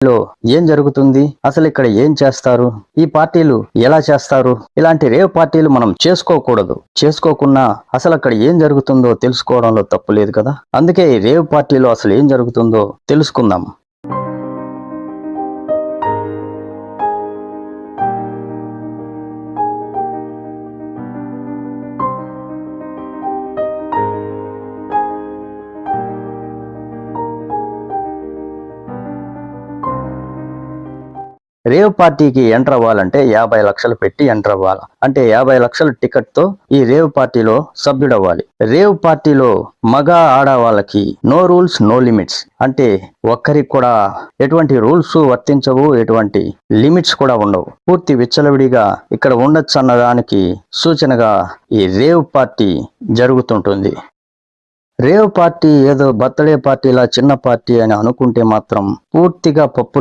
లో ఏం జరుగుతుంది? అసలు ఇక్కడ ఏం చేస్తారు? ఈ పార్టీలు ఎలా చేస్తారు? ఇలాంటి రేవ్ పార్టీలు మనం చేసుకోకూడదు. చేసుకోకున్నా అసలు అక్కడ ఏం జరుగుతుందో తెలుసుకోవడంలో తప్పు లేదు కదా? అందుకే ఈ రేవ్ పార్టీలో అసలు ఏం జరుగుతుందో తెలుసుకుందాం. రేవ్ పార్టీకి ఎంటర్ అవ్వాలంటే యాభై లక్షలు పెట్టి ఎంటర్ అవ్వాలి. అంటే యాభై లక్షల టికెట్తో ఈ రేవ్ పార్టీలో సభ్యుడవ్వాలి. రేవ్ పార్టీలో మగ ఆడ వాళ్ళకి నో రూల్స్ నో లిమిట్స్. అంటే ఒక్కరికి కూడా ఎటువంటి రూల్స్ వర్తించవు ఎటువంటి లిమిట్స్ కూడా ఉండవు. పూర్తి విచ్చలవిడిగా ఇక్కడ ఉండొచ్చు అన్నదానికి సూచనగా ఈ రేవ్ పార్టీ జరుగుతుంటుంది. రేవ్ పార్టీ ఏదో బర్త్డే పార్టీలా చిన్న పార్టీ అని అనుకుంటే మాత్రం పూర్తిగా పప్పు